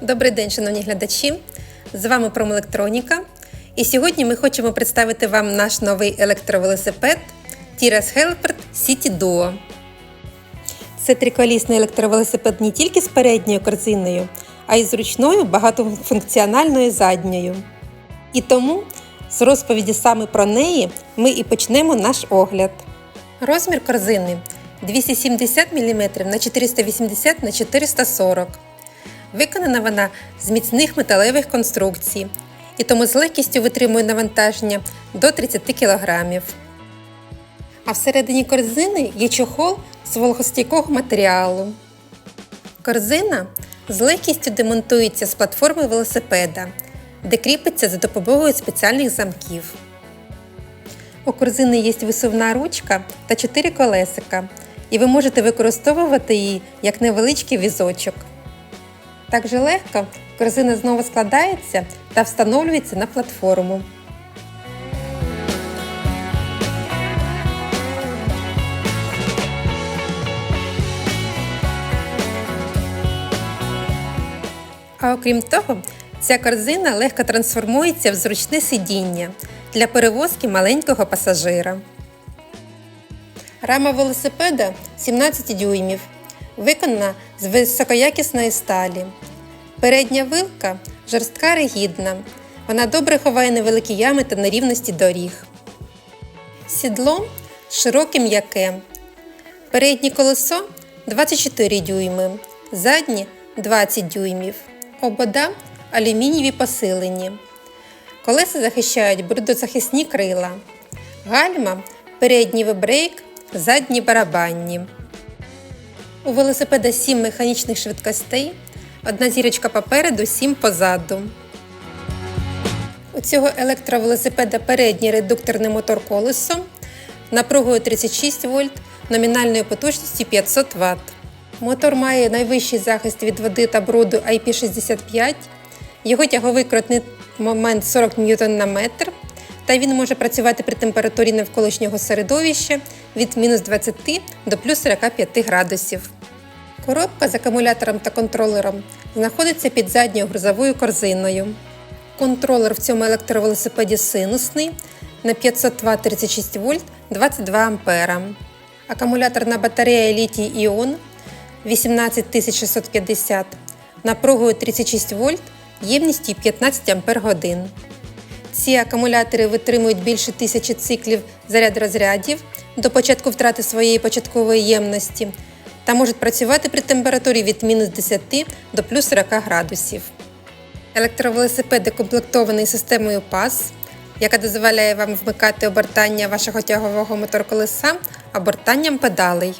Добрий день, шановні глядачі! З вами Промелектроніка. І сьогодні ми хочемо представити вам наш новий електровелосипед Tiras Helpert City Duo. Це триколісний електровелосипед не тільки з передньою корзиною, а й з зручною багатофункціональною задньою. І тому з розповіді саме про неї ми і почнемо наш огляд. Розмір корзини 270 мм на 480 на 440 Виконана вона з міцних металевих конструкцій і тому з легкістю витримує навантаження до 30 кг. А всередині корзини є чохол з вологостійкого матеріалу. Корзина з легкістю демонтується з платформи велосипеда, де кріпиться за допомогою спеціальних замків. У корзини є висувна ручка та 4 колесика, і ви можете використовувати її як невеличкий візочок. Так же легко корзина знову складається та встановлюється на платформу. А окрім того, ця корзина легко трансформується в зручне сидіння для перевозки маленького пасажира. Рама велосипеда 17 дюймів, виконана з високоякісної сталі. Передня вилка жорстка ригідна. Вона добре ховає невеликі ями та нерівності доріг. Сідло широке м'яке. Переднє колесо 24 дюйми, заднє 20 дюймів. Обода алюмінієві посилені. Колеса захищають брудозахисні крила. Гальма передній вибрейк, задні барабанні. У велосипеда 7 механічних швидкостей, одна зірочка попереду, 7 позаду. У цього електровелосипеда передній редукторний мотор колесом напругою 36 вольт, номінальною потужністю 500 Вт. Мотор має найвищий захист від води та бруду IP65, його тяговий крутний момент 40 Нм на метр, та він може працювати при температурі навколишнього середовища від мінус 20 до плюс 45 градусів. Коробка з акумулятором та контролером знаходиться під задньою грузовою корзиною. Контролер в цьому електровелосипеді синусний на 500 Вт 36 вольт 22 А. Акумуляторна батарея літій іон 18650 напругою 36 вольт ємністю 15 Ах. Ці акумулятори витримують більше тисячі циклів заряд розрядів до початку втрати своєї початкової ємності та можуть працювати при температурі від мінус 10 до плюс 40 градусів. Електровелосипед укомплектований системою PAS, яка дозволяє вам вмикати обертання вашого тягового моторколеса обертанням педалей.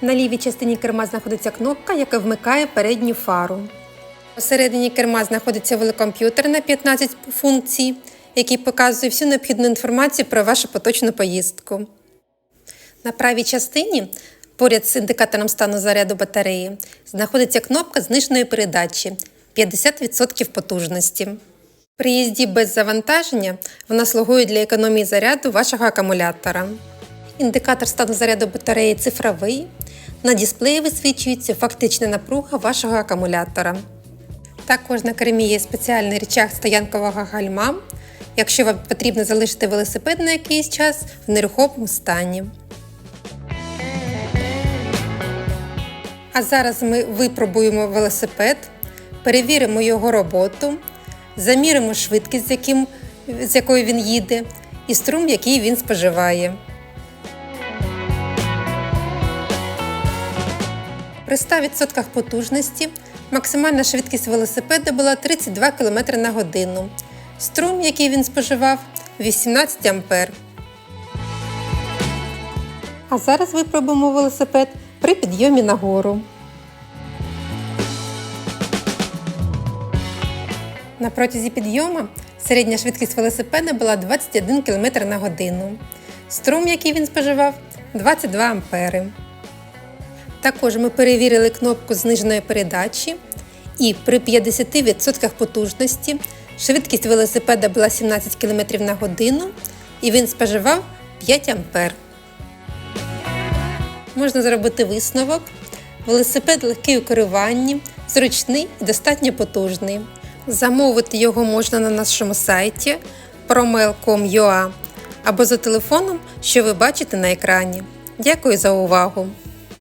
На лівій частині керма знаходиться кнопка, яка вмикає передню фару. Посередині керма знаходиться велокомп'ютер на 15 функцій, який показує всю необхідну інформацію про вашу поточну поїздку. На правій частині, поряд з індикатором стану заряду батареї, знаходиться кнопка зниженої передачі 50% потужності. При їзді без завантаження вона слугує для економії заряду вашого акумулятора. Індикатор стану заряду батареї цифровий. На дисплеї висвічується фактична напруга вашого акумулятора. Також на кермі є спеціальний рычаг стоянкового гальма, якщо вам потрібно залишити велосипед на якийсь час в нерухомому стані. А зараз ми випробуємо велосипед, перевіримо його роботу, заміримо швидкість, з, яким, з якою він їде, і струм, який він споживає. При 100% потужності максимальна швидкість велосипеда була 32 км на годину. Струм, який він споживав, 18 А. А зараз випробуємо велосипед при підйомі нагору. На протязі підйому середня швидкість велосипеда була 21 км на годину. Струм, який він споживав, 22 ампери. Також ми перевірили кнопку зниженої передачі і при 50% потужності швидкість велосипеда була 17 км на годину і він споживав 5 А. Можна зробити висновок. Велосипед легкий у керуванні, зручний і достатньо потужний. Замовити його можна на нашому сайті promel.com.ua або за телефоном, що ви бачите на екрані. Дякую за увагу!